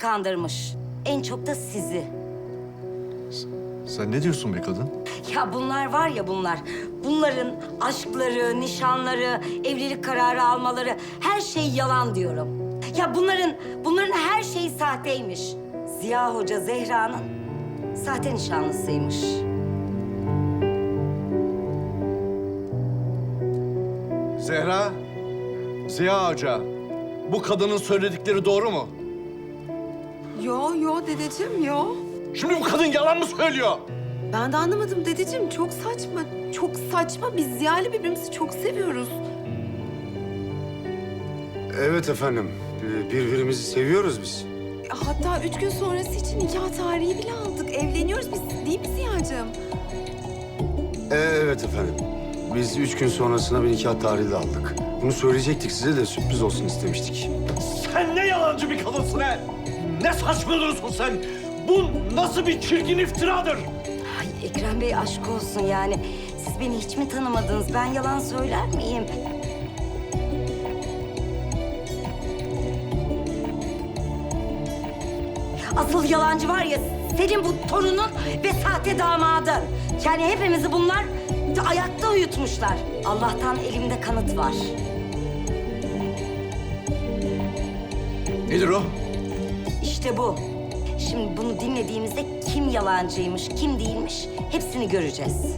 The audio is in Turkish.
kandırmış. En çok da sizi. Sen ne diyorsun be kadın? Ya bunlar var ya bunlar. Bunların aşkları, nişanları, evlilik kararı almaları her şey yalan diyorum. Ya bunların bunların her şeyi sahteymiş. Ziya Hoca Zehra'nın sahte nişanlısıymış. Zehra, Ziya Hoca. Bu kadının söyledikleri doğru mu? Yo yo dedeciğim yo. Şimdi bu kadın yalan mı söylüyor? Ben de anlamadım dedeciğim. Çok saçma. Çok saçma. Biz Ziya'yla birbirimizi çok seviyoruz. Evet efendim. Ee, Birbirimizi seviyoruz biz. Hatta üç gün sonrası için nikah tarihi bile aldık. Evleniyoruz biz değil mi Ziya'cığım? Ee, evet efendim. Biz üç gün sonrasına bir nikah tarihi de aldık. Bunu söyleyecektik size de sürpriz olsun istemiştik. Sen ne yalancı bir kadınsın he? Ne saçmalıyorsun sen? Bu nasıl bir çirkin iftiradır? Ay Ekrem Bey aşk olsun yani. Siz beni hiç mi tanımadınız? Ben yalan söyler miyim? Asıl yalancı var ya senin bu torunun ve sahte damadın. Yani hepimizi bunlar ayakta uyutmuşlar. Allah'tan elimde kanıt var. Nedir o? İşte bu. Şimdi bunu dinlediğimizde kim yalancıymış, kim değilmiş hepsini göreceğiz.